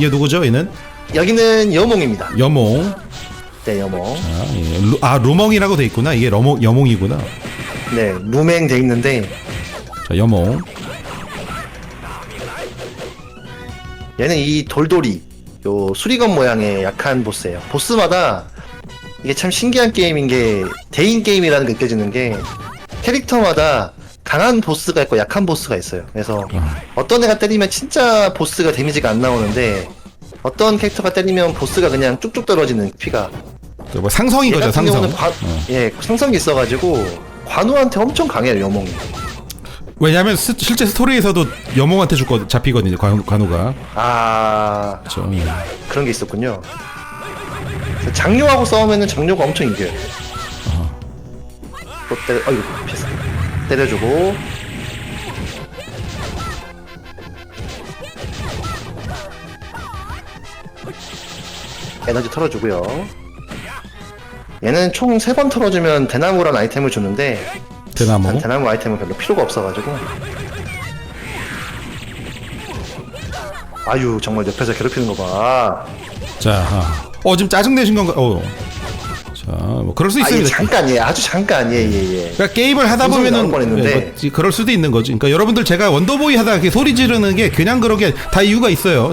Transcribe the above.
이게 누구죠? 얘는 여기는 여몽입니다. 여몽. 네, 여몽. 아, 예. 루, 아 루멍이라고 돼 있구나. 이게 러몽 여몽이구나. 네, 루맹 돼 있는데 자 여몽. 얘는 이 돌돌이 요 수리건 모양의 약한 보스예요. 보스마다 이게 참 신기한 게임인 게 대인 게임이라는 게 느껴지는 게 캐릭터마다 강한 보스가 있고 약한 보스가 있어요. 그래서 어떤 애가 때리면 진짜 보스가 데미지가 안 나오는데 어떤 캐릭터가 때리면 보스가 그냥 쭉쭉 떨어지는 피가 저뭐 상성인 얘 거죠 같은 상성. 경우는 관, 어. 예, 상성이 있어가지고 관우한테 엄청 강해요 여몽이. 왜냐하면 스- 실제 스토리에서도 여몽한테 죽거 잡히거든요. 관, 관우가. 아 그렇죠. 그런 게 있었군요. 장료하고 싸우면은 장료가 엄청 이겨요. 또 때려, 어이구, 피했어. 때려주고. 에너지 털어주고요. 얘는 총세번 털어주면 대나무란 아이템을 주는데 대나무. 난 대나무 아이템은 별로 필요가 없어가지고 아유 정말 옆에서 괴롭히는 거봐 자, 아. 어 지금 짜증 내신 건가? 어. 자, 뭐 그럴 수 아, 예, 있습니다. 잠깐이에요. 아주 잠깐. 예, 예, 예. 그러니까 게임을 하다 보면은. 예, 뭐, 그럴 수도 있는 거지. 그러니까 여러분들 제가 원더보이 하다가 이렇게 소리 지르는 게 그냥 그러게 다 이유가 있어요.